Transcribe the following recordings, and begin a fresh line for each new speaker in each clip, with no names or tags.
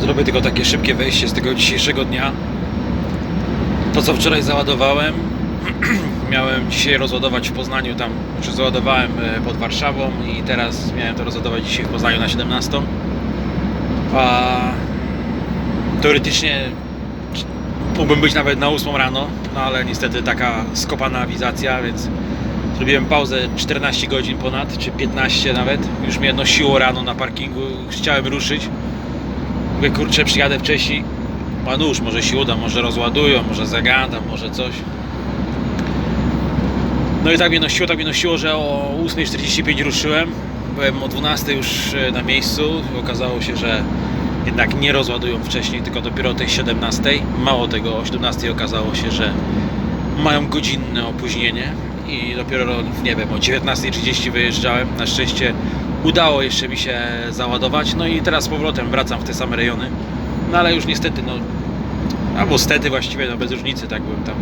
Zrobię tylko takie szybkie wejście z tego dzisiejszego dnia. To co wczoraj załadowałem, miałem dzisiaj rozładować w Poznaniu, tam czy załadowałem e, pod Warszawą i teraz miałem to rozładować dzisiaj w Poznaniu na 17. A teoretycznie mógłbym być nawet na 8 rano, no ale niestety taka skopana awizacja, więc zrobiłem pauzę 14 godzin ponad, czy 15 nawet. Już mnie nosiło rano na parkingu, chciałem ruszyć. Mówię, kurczę, przyjadę wcześniej. Nóż, może się uda, może rozładują, może zagadam, może coś. No i tak mnie nosiło, tak mnie nosiło, że o 8.45 ruszyłem. Byłem o 12 już e, na miejscu. Okazało się, że jednak nie rozładują wcześniej, tylko dopiero o tej 17. Mało tego, o 17 okazało się, że mają godzinne opóźnienie i dopiero, nie wiem, o 19.30 wyjeżdżałem. Na szczęście udało jeszcze mi się załadować, no i teraz z powrotem wracam w te same rejony. No ale już niestety, no, albo stety właściwie, no bez różnicy, tak byłem tam.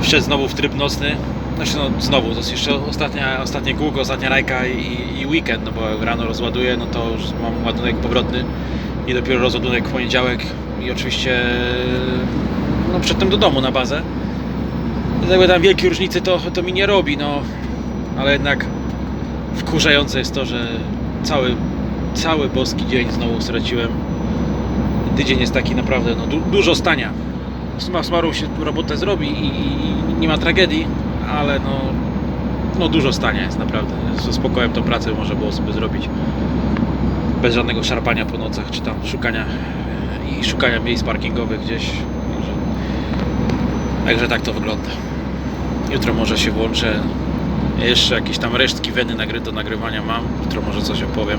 Wszedł znowu w tryb nocny, znaczy no znowu, to jest jeszcze ostatnia, ostatnie kółko, ostatnia rajka i, i weekend, no bo rano rozładuję, no to już mam ładunek powrotny i dopiero rozładunek w poniedziałek i oczywiście no przedtem do domu na bazę. Jakby tam wielkiej różnicy to, to mi nie robi, no ale jednak wkurzające jest to, że cały, cały boski dzień znowu straciłem. Tydzień jest taki naprawdę, no du dużo stania. Suma się robotę zrobi i, i nie ma tragedii, ale no, no dużo stania jest naprawdę. Ze spokojem tą pracę można było sobie zrobić. Bez żadnego szarpania po nocach, czy tam szukania i szukania miejsc parkingowych gdzieś. Także tak to wygląda. Jutro może się włączę. Jeszcze jakieś tam resztki weny do nagrywania mam. Jutro może coś opowiem.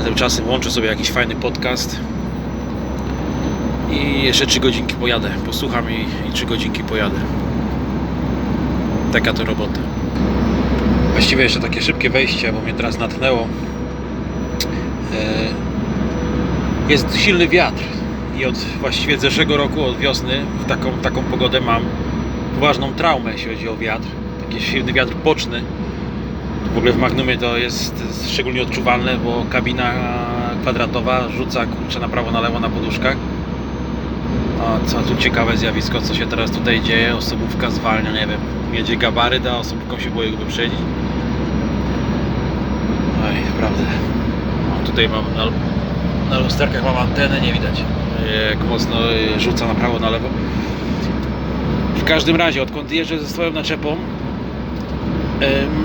A tymczasem włączę sobie jakiś fajny podcast. I jeszcze 3 godzinki pojadę. Posłucham i, i 3 godzinki pojadę. Taka to robota. Właściwie jeszcze takie szybkie wejście, bo mnie teraz natchnęło. E, Jest silny wiatr i od właściwie zeszłego roku, od wiosny, w taką, taką pogodę mam poważną traumę, jeśli chodzi o wiatr. Taki silny wiatr boczny. W ogóle w Magnumie to jest szczególnie odczuwalne, bo kabina kwadratowa rzuca kurczę na prawo, na lewo na poduszkach. A co tu ciekawe zjawisko, co się teraz tutaj dzieje. Osobówka zwalnia, nie wiem, jedzie gabaryt, a osobówką się boję go wyprzedzić. Oj, naprawdę. O, tutaj mam na, na lusterkach mam antenę, nie widać jak mocno y, rzuca na prawo, na lewo. W każdym razie, odkąd jeżdżę ze swoją naczepą,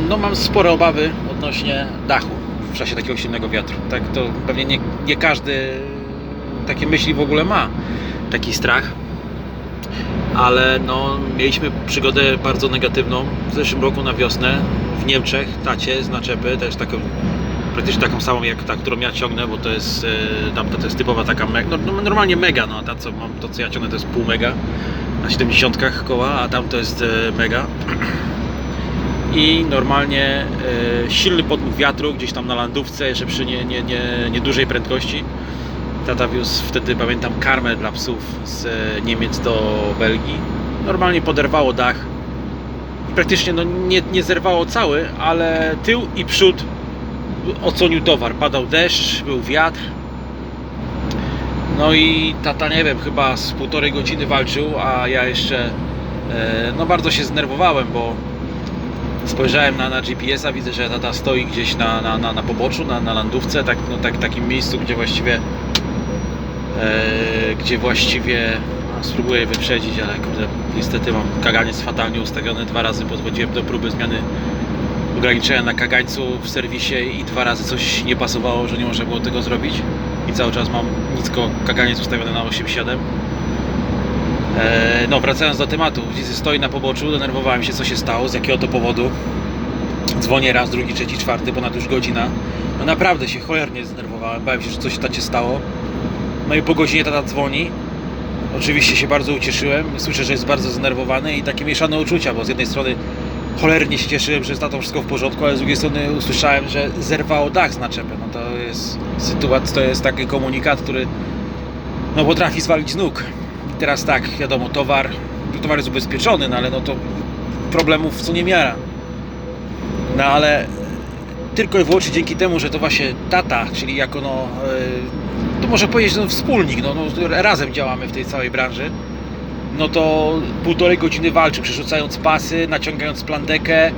no mam spore obawy odnośnie dachu w czasie takiego silnego wiatru. Tak to pewnie nie, nie każdy takie myśli w ogóle ma, taki strach. Ale no, mieliśmy przygodę bardzo negatywną w zeszłym roku na wiosnę w Niemczech, tacie z naczepy, też taką praktycznie taką samą jak ta, którą ja ciągnę, bo to jest, e, tam to, to jest typowa taka mega, no, no, normalnie mega, no a ta co mam, to co ja ciągnę to jest pół mega na 70 koła, a tam to jest e, mega i normalnie e, silny podmuch wiatru gdzieś tam na landówce, jeszcze przy nie, nie, nie, niedużej prędkości tata wiózł wtedy pamiętam karmę dla psów z e, Niemiec do Belgii normalnie poderwało dach praktycznie no, nie, nie zerwało cały, ale tył i przód oconił towar. Padał deszcz, był wiatr. No i tata, nie wiem, chyba z półtorej godziny walczył, a ja jeszcze e, no bardzo się zdenerwowałem, bo spojrzałem na, na GPS-a, widzę, że tata stoi gdzieś na, na, na, na poboczu, na, na landówce, tak, no, tak, takim miejscu, gdzie właściwie e, gdzie właściwie no, spróbuję wyprzedzić, ale kurde, niestety mam kaganiec fatalnie ustawiony. Dwa razy podchodziłem do próby zmiany ograniczenia na kagańcu w serwisie i dwa razy coś nie pasowało, że nie można było tego zrobić. I cały czas mam nisko kaganiec ustawiony na 8.7. E, no, wracając do tematu, widzę stoi na poboczu, denerwowałem się co się stało, z jakiego to powodu. Dzwonię raz, drugi, trzeci, czwarty, ponad już godzina. No naprawdę się cholernie zdenerwowałem, bałem się, że coś tacie stało. No i po godzinie tata dzwoni. Oczywiście się bardzo ucieszyłem. Słyszę, że jest bardzo zdenerwowany i takie mieszane uczucia, bo z jednej strony cholernie się cieszyłem, że z tatą wszystko w porządku, ale z drugiej strony usłyszałem, że zerwało dach z naczepy. No to jest sytuacja, to jest taki komunikat, który no potrafi zwalić z nóg. Teraz tak, wiadomo, towar, towar jest ubezpieczony, no ale no to problemów co nie miara. No ale tylko i wyłącznie dzięki temu, że to właśnie tata, czyli jako no, e, może powiedzieć, no, wspólnik, no, no, razem działamy w tej całej branży, no to półtorej godziny walczył, przerzucając pasy, naciągając plandekę.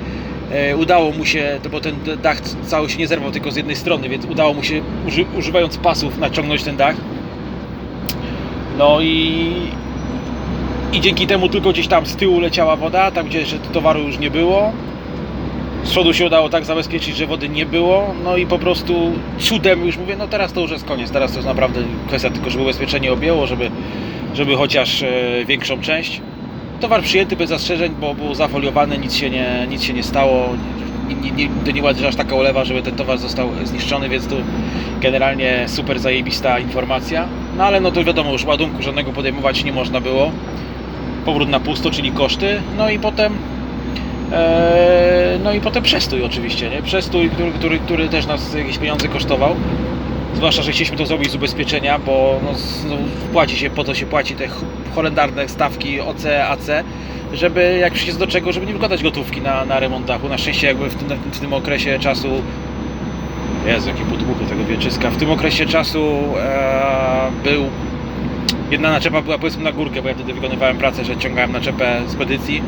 E, udało mu się, to bo ten dach cały się nie zerwał tylko z jednej strony, więc udało mu się uży, używając pasów naciągnąć ten dach. No i, i dzięki temu tylko gdzieś tam z tyłu leciała woda, tam gdzie towaru już nie było. Z przodu się udało tak zabezpieczyć, że wody nie było, no i po prostu cudem już mówię, no teraz to już jest koniec, teraz to jest naprawdę kwestia tylko, żeby ubezpieczenie objęło, żeby, żeby chociaż e, większą część. Towar przyjęty bez zastrzeżeń, bo był zafoliowany, nic się nie, nic się nie stało, nie, nie, to nie była aż taka ulewa, żeby ten towar został zniszczony, więc tu generalnie super zajebista informacja. No ale no to wiadomo, już ładunku żadnego podejmować nie można było. Powrót na pusto, czyli koszty, no i potem Eee, No i potem przestój oczywiście, nie? Przestój, który, który, który też nas jakieś pieniądze kosztował. Zwłaszcza, że chcieliśmy to zrobić z ubezpieczenia, bo no, no, płaci się, po to się płaci te holendarne stawki OC, AC, żeby jak przyjdzie do czego, żeby nie wykładać gotówki na, na remont dachu. Na szczęście jakby w tym, w tym okresie czasu Jezu, jakie podmuchy tego wieczyska. W tym okresie czasu e, był Jedna naczepa była powiedzmy na górkę, bo ja wtedy wykonywałem pracę, że ciągałem naczepę z pedycji,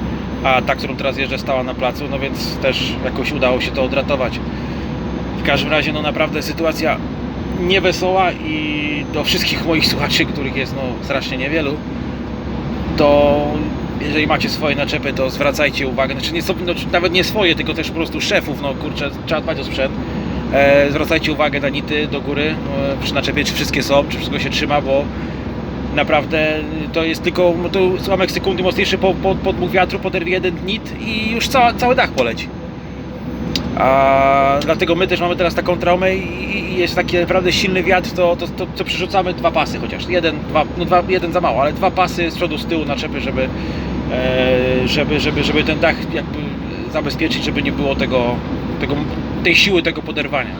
a ta, którą teraz jeżdżę, stała na placu, no więc też jakoś udało się to odratować. W każdym razie, no naprawdę sytuacja niewesoła i do wszystkich moich słuchaczy, których jest no strasznie niewielu, to jeżeli macie swoje naczepy, to zwracajcie uwagę, znaczy nie, no, nawet nie swoje, tylko też po prostu szefów, no kurczę, trzeba dbać o sprzęt. E, zwracajcie uwagę na nity do góry, e, naczepie, czy wszystkie są, czy wszystko się trzyma, bo naprawdę to jest tylko no to sekundy mocniejszy po, po, podmuch wiatru, poderwie jeden nit i już cała, cały dach poleci. A dlatego my też mamy teraz taką traumę i i jest taki naprawdę silny wiatr, to, to, to, to przerzucamy dwa pasy chociaż. Jeden, dwa, no dwa, jeden za mało, ale dwa pasy z przodu, z tyłu naczepy, żeby, e, żeby, żeby, żeby ten dach jakby zabezpieczyć, żeby nie było tego, tego, tej siły tego poderwania.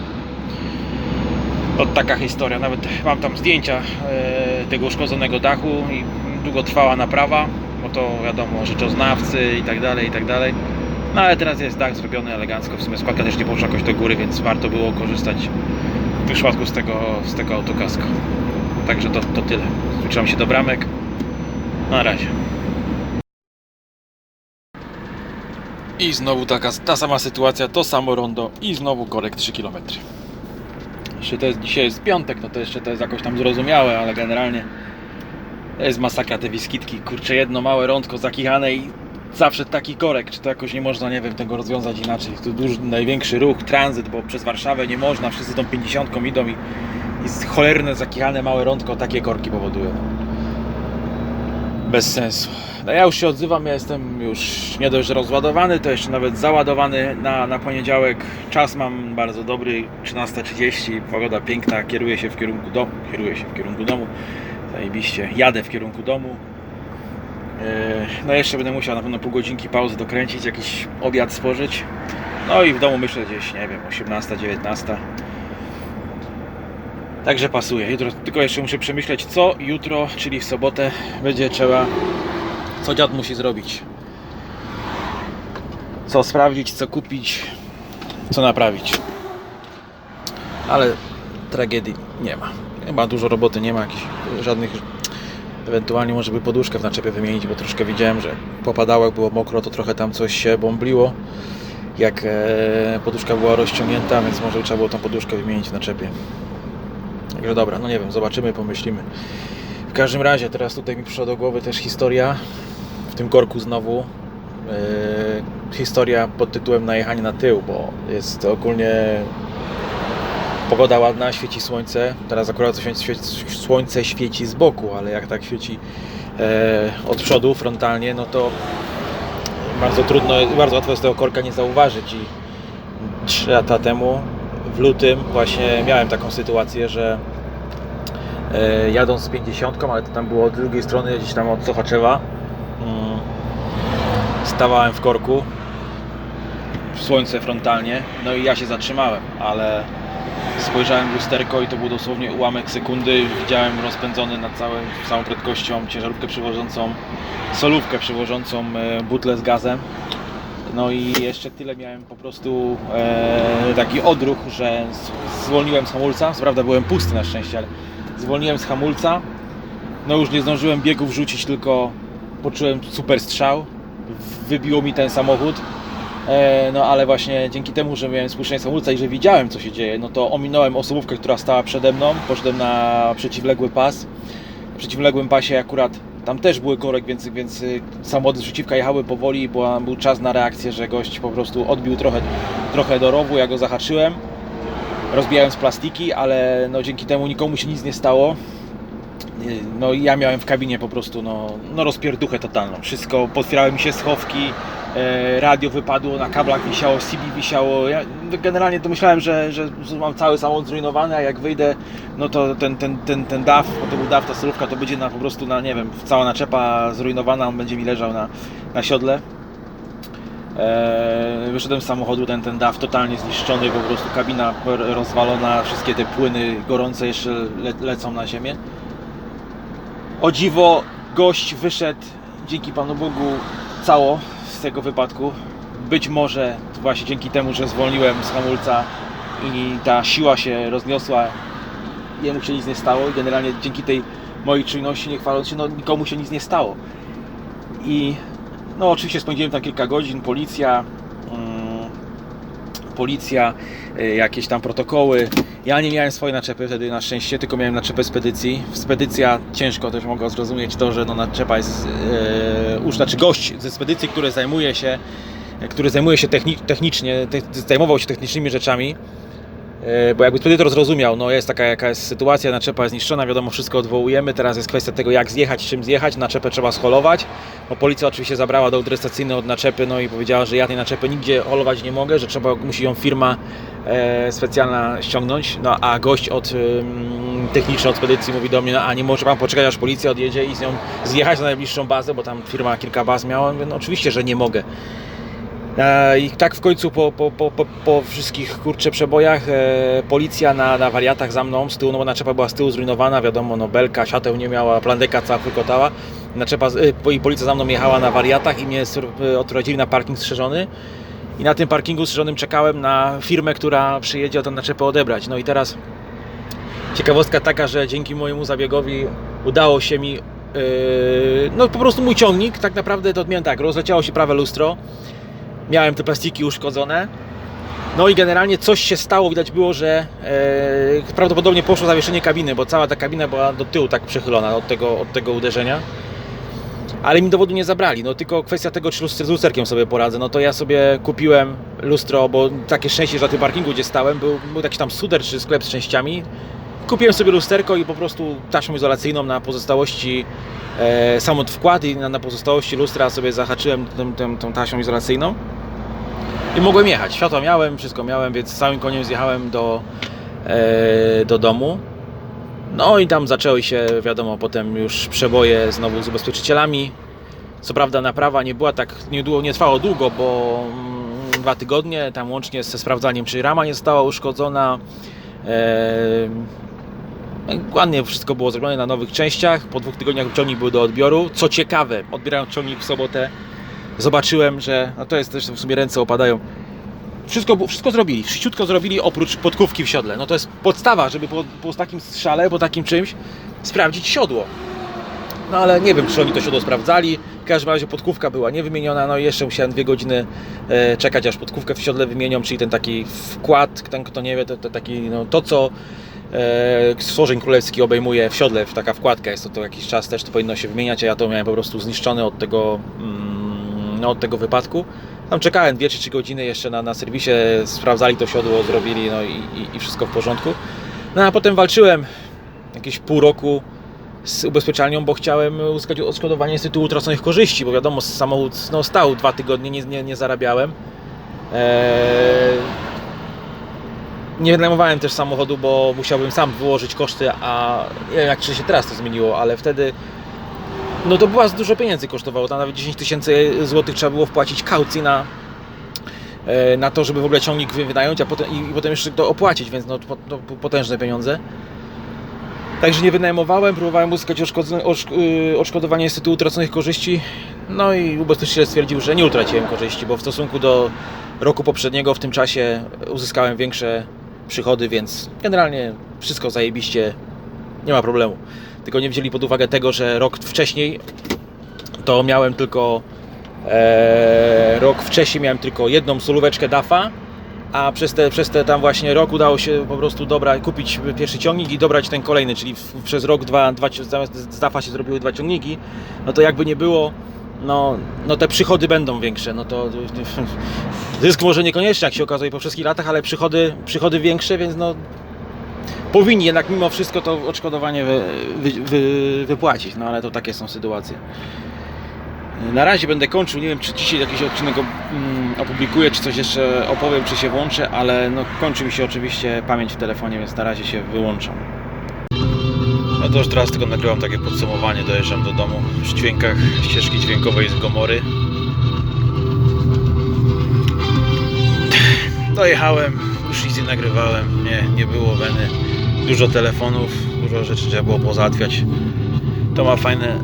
To taka historia, nawet mam tam zdjęcia e, tego uszkodzonego dachu i długo trwała naprawa, bo to wiadomo, rzeczoznawcy i tak dalej, i tak dalej. No ale teraz jest dach zrobiony elegancko, w sumie składka też nie poszła jakoś do góry, więc warto było korzystać w przypadku z tego, z tego autokasko. Także to, to tyle. Zbliżam się do bramek. Na razie. I znowu taka, ta sama sytuacja, to samo rondo i znowu korek 3 km. Jeszcze to jest, dzisiaj jest piątek, no to jeszcze to jest jakoś tam zrozumiałe, ale generalnie to jest masakra te wiskitki. Kurczę, jedno małe rądko zakichane i zawsze taki korek. Czy to jakoś nie można, nie wiem, tego rozwiązać inaczej. Tu duży, największy ruch, tranzyt, bo przez Warszawę nie można, wszyscy tą 50 idą i, i cholerne zakichane małe rądko takie korki powodują. Bez sensu. No ja już się odzywam, ja jestem już nie dość rozładowany, to jeszcze nawet załadowany na, na poniedziałek. Czas mam bardzo dobry, 13.30, pogoda piękna, kieruję się w kierunku domu, kieruję się w kierunku domu, zajebiście, jadę w kierunku domu. Yy, No jeszcze będę musiał na pewno pół godzinki pauzy dokręcić, jakiś obiad spożyć. No i w domu myślę gdzieś, nie wiem, 18, 19. Także pasuje. Jutro tylko jeszcze muszę przemyśleć, co jutro, czyli w sobotę, będzie trzeba, co dziad musi zrobić. Co sprawdzić, co kupić, co naprawić. Ale tragedii nie ma. Chyba dużo roboty nie ma, jakichś żadnych. Ewentualnie może by poduszkę w naczepie wymienić, bo troszkę widziałem, że popadało, jak było mokro, to trochę tam coś się bąbliło. Jak e, poduszka była rozciągnięta, więc może trzeba było tą poduszkę wymienić w naczepie. Także dobra, no nie wiem, zobaczymy, pomyślimy. W każdym razie, teraz tutaj mi przyszła do głowy też historia, w tym korku znowu, yy, historia pod tytułem Najechanie na tył, bo jest ogólnie pogoda ładna, świeci słońce, teraz akurat słońce świeci z boku, ale jak tak świeci e, od przodu, frontalnie, no to bardzo trudno, bardzo łatwo jest tego korka nie zauważyć. I 3 lata temu w lutym właśnie miałem taką sytuację, że jadąc z 50, ale to tam było od drugiej strony, gdzieś tam od Sochaczewa, mm, stawałem w korku, słońce frontalnie, no i ja się zatrzymałem, ale spojrzałem w lusterko i to był dosłownie ułamek sekundy, widziałem rozpędzony nad całe, całą prędkością ciężarówkę przywożącą, solówkę przywożącą e, butlę z gazem, no i jeszcze tyle miałem po prostu e, taki odruch, że zwolniłem z hamulca. Co prawda byłem pusty na szczęście, ale zwolniłem z hamulca. No już nie zdążyłem biegu wrzucić, tylko poczułem super strzał. Wybiło mi ten samochód. E, No ale właśnie dzięki temu, że miałem spuszczenie hamulca i że widziałem co się dzieje, no to ominąłem osobówkę, która stała przede mną, poszedłem na przeciwległy pas. W przeciwległym pasie akurat tam też były korek, więc, więc y, samochody z przeciwka jechały powoli, bo był czas na reakcję, że gość po prostu odbił trochę, trochę do rowu, ja go zahaczyłem, rozbijając plastiki, ale no dzięki temu nikomu się nic nie stało. Y, No ja miałem w kabinie po prostu no, no rozpierduchę totalną. Wszystko, potwierały mi się schowki, e, radio wypadło, na kablach wisiało, CB wisiało. Ja generalnie to myślałem, że, że mam cały samochód zrujnowany, a jak wyjdę, no to ten, ten, ten, ten DAF, bo to był DAF, ta solówka, to będzie na, po prostu na, nie wiem, cała naczepa zrujnowana, on będzie mi leżał na, na siodle. Eee, wyszedłem z samochodu, ten, ten DAF totalnie zniszczony, po prostu kabina rozwalona, wszystkie te płyny gorące jeszcze le, lecą na ziemię. O dziwo, gość wyszedł dzięki Panu Bogu cało z tego wypadku. Być może właśnie dzięki temu, że zwolniłem z hamulca i ta siła się rozniosła, jemu się nic nie stało generalnie dzięki tej mojej czujności, nie chwaląc się, no nikomu się nic nie stało. I no oczywiście spędziłem tam kilka godzin, policja, mm, policja, y, jakieś tam protokoły. Ja nie miałem swojej naczepy wtedy na szczęście, tylko miałem naczepę spedycji. Spedycja ciężko też mogła zrozumieć to, że no naczepa jest już znaczy gość ze spedycji, który zajmuje się który zajmuje się techni- technicznie, te, zajmował się technicznymi rzeczami, E, bo jakby spedytor zrozumiał, no jest taka jaka jest sytuacja, naczepa jest zniszczona, wiadomo, wszystko odwołujemy, teraz jest kwestia tego jak zjechać, czym zjechać, naczepę trzeba scholować. No, policja oczywiście zabrała dowód rejestracyjny od naczepy, no i powiedziała, że ja tej naczepy nigdzie holować nie mogę, że trzeba, musi ją firma e, specjalna ściągnąć, no a gość od ym, techniczny od spedycji mówi do mnie, no a nie może Pan poczekać aż policja odjedzie i z nią zjechać na najbliższą bazę, bo tam firma kilka baz miała, no oczywiście, że nie mogę. E, I tak w końcu po, po, po, po, wszystkich kurcze przebojach e, policja na, na wariatach za mną z tyłu, no bo naczepa była z tyłu zrujnowana, wiadomo, no belka, świateł nie miała, plandeka cała wykotała. Naczepa, e, i policja za mną jechała na wariatach i mnie e, odprowadzili na parking strzeżony. I na tym parkingu strzeżonym czekałem na firmę, która przyjedzie tę naczepę odebrać. No i teraz ciekawostka taka, że dzięki mojemu zabiegowi udało się mi, e, no po prostu mój ciągnik, tak naprawdę to miałem tak, rozleciało się prawe lustro, miałem te plastiki uszkodzone. No i generalnie coś się stało, widać było, że e, prawdopodobnie poszło zawieszenie kabiny, bo cała ta kabina była do tyłu tak przechylona od tego, od tego uderzenia. Ale mi dowodu nie zabrali, no tylko kwestia tego, czy lustr- z lusterkiem sobie poradzę. No to ja sobie kupiłem lustro, bo takie szczęście, że na tym parkingu, gdzie stałem, był, był jakiś tam suder czy sklep z częściami. Kupiłem sobie lusterko i po prostu taśmą izolacyjną na pozostałości e, wkład i na, na pozostałości lustra sobie zahaczyłem tą, tą, taśmą izolacyjną i mogłem jechać. Światła miałem, wszystko miałem, więc całym koniem zjechałem do, e, do domu. No i tam zaczęły się, wiadomo, potem już przeboje znowu z ubezpieczycielami. Co prawda naprawa nie była tak, nie, nie trwało długo, bo mm, dwa tygodnie, tam łącznie ze sprawdzaniem, czy rama nie została uszkodzona. No Ładnie wszystko było zrobione na nowych częściach. Po dwóch tygodniach ciągnik był do odbioru. Co ciekawe, odbierając ciągnik w sobotę, zobaczyłem, że no to jest też w sumie ręce opadają. Wszystko, wszystko zrobili, wszyściutko zrobili oprócz podkówki w siodle. No to jest podstawa, żeby po, po takim strzale, po takim czymś sprawdzić siodło. No ale nie wiem, czy oni to siodło sprawdzali. W każdym razie podkówka była niewymieniona, no i jeszcze musiałem dwie godziny e, czekać, aż podkówkę w siodle wymienią, czyli ten taki wkład, ten kto nie wie, to, to taki, no to co stworzeń królewski obejmuje w siodle, taka wkładka jest to, to jakiś czas też to powinno się wymieniać, a ja to miałem po prostu zniszczone od tego, mm, no, od tego wypadku. Tam czekałem 2 czy 3 godziny jeszcze na, na serwisie, sprawdzali to siodło, zrobili no i, i, i wszystko w porządku. No a potem walczyłem jakieś pół roku z ubezpieczalnią, bo chciałem uzyskać odszkodowanie z tytułu utraconych korzyści, bo wiadomo, samochód no, stał dwa tygodnie, nie, nie, nie zarabiałem. Eee, nie wynajmowałem też samochodu, bo musiałbym sam wyłożyć koszty, a nie wiem jak czy się teraz to zmieniło, ale wtedy no to była dużo pieniędzy kosztowało, tam nawet 10 tysięcy złotych trzeba było wpłacić kaucji na, e, na to, żeby w ogóle ciągnik wy- wynająć, a potem, i, potem jeszcze to opłacić, więc no, to, potężne pieniądze. Także nie wynajmowałem, próbowałem uzyskać y, odszkodowanie z tytułu utraconych korzyści. No i ubezpieczyciel stwierdził, że nie utraciłem korzyści, bo w stosunku do roku poprzedniego w tym czasie uzyskałem większe przychody, więc generalnie wszystko zajebiście. nie ma problemu. Tylko nie wzięli pod uwagę tego, że rok wcześniej to miałem tylko e, rok wcześniej miałem tylko jedną solóweczkę DAFA, a przez te, przez te tam właśnie rok udało się po prostu dobra, kupić pierwszy ciągnik i dobrać ten kolejny, czyli w, przez rok dwa, dwa, zamiast z DAFA się zrobiły dwa ciągniki, no to jakby nie było, no, no te przychody będą większe, no to zysk może niekoniecznie jak się okazuje po wszystkich latach, ale przychody, przychody większe, więc no powinni jednak mimo wszystko to odszkodowanie wy, wy, wy, wypłacić, no ale to takie są sytuacje. Na razie będę kończył, nie wiem czy dzisiaj jakiś odcinek mm, opublikuję, czy coś jeszcze opowiem, czy się włączę, ale no kończy mi się oczywiście pamięć w telefonie, więc na razie się wyłączam. No to już teraz tylko nagrywam takie podsumowanie, dojeżdżam do domu w dźwiękach ścieżki dźwiękowej z Gomory. Dojechałem, już nic nie nagrywałem, nie, nie było weny. Dużo telefonów, dużo rzeczy trzeba było pozałatwiać. To ma fajne,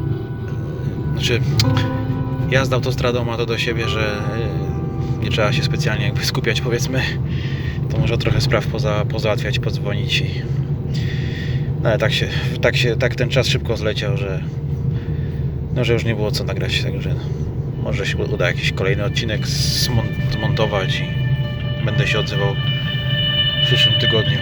znaczy jazda autostradą ma to do siebie, że e, nie trzeba się specjalnie skupiać powiedzmy. To może trochę spraw poza, pozałatwiać, podzwonić i ale tak się, tak się, tak ten czas szybko zleciał, że no, że już nie było co nagrać, także może się uda jakiś kolejny odcinek zmon- zmontować i będę się odzywał w przyszłym tygodniu.